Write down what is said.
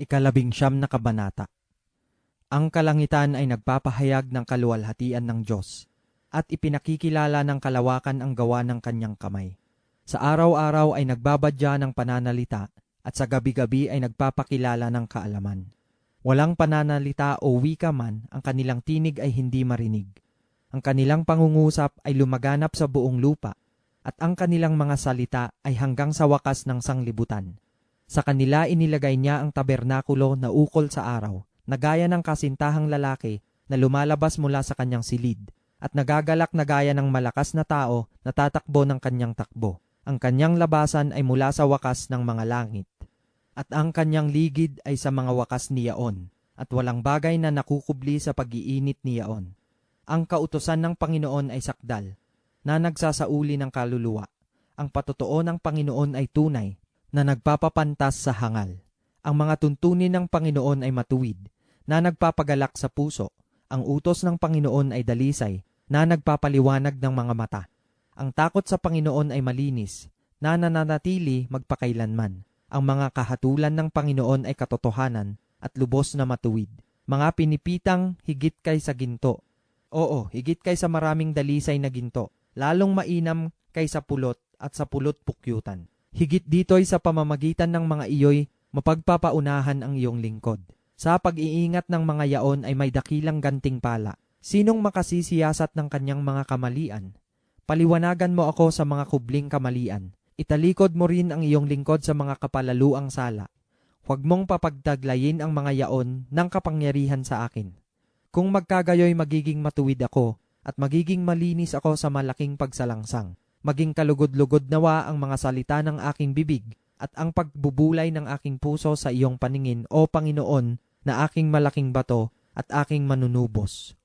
Ikalabing siyam na kabanata. Ang kalangitan ay nagpapahayag ng kaluwalhatian ng Diyos at ipinakikilala ng kalawakan ang gawa ng kanyang kamay. Sa araw-araw ay nagbabadya ng pananalita at sa gabi-gabi ay nagpapakilala ng kaalaman. Walang pananalita o wika man, ang kanilang tinig ay hindi marinig. Ang kanilang pangungusap ay lumaganap sa buong lupa at ang kanilang mga salita ay hanggang sa wakas ng sanglibutan. Sa kanila inilagay niya ang tabernakulo na ukol sa araw, na gaya ng kasintahang lalaki na lumalabas mula sa kanyang silid, at nagagalak na gaya ng malakas na tao na tatakbo ng kanyang takbo. Ang kanyang labasan ay mula sa wakas ng mga langit, at ang kanyang ligid ay sa mga wakas niyaon, at walang bagay na nakukubli sa pag-iinit niyaon. Ang kautosan ng Panginoon ay sakdal, na nagsasauli ng kaluluwa. Ang patotoo ng Panginoon ay tunay, na nagpapapantas sa hangal. Ang mga tuntunin ng Panginoon ay matuwid, na nagpapagalak sa puso. Ang utos ng Panginoon ay dalisay, na nagpapaliwanag ng mga mata. Ang takot sa Panginoon ay malinis, na nananatili magpakailanman. Ang mga kahatulan ng Panginoon ay katotohanan at lubos na matuwid. Mga pinipitang higit kay sa ginto. Oo, higit kay sa maraming dalisay na ginto, lalong mainam kay sa pulot at sa pulot pukyutan. Higit dito'y sa pamamagitan ng mga iyo'y mapagpapaunahan ang iyong lingkod. Sa pag-iingat ng mga yaon ay may dakilang ganting pala. Sinong makasisiyasat ng kanyang mga kamalian? Paliwanagan mo ako sa mga kubling kamalian. Italikod mo rin ang iyong lingkod sa mga kapalaluang sala. Huwag mong papagtaglayin ang mga yaon ng kapangyarihan sa akin. Kung magkagayoy magiging matuwid ako at magiging malinis ako sa malaking pagsalangsang. Maging kalugod-lugod nawa ang mga salita ng aking bibig at ang pagbubulay ng aking puso sa iyong paningin, O Panginoon, na aking malaking bato at aking manunubos.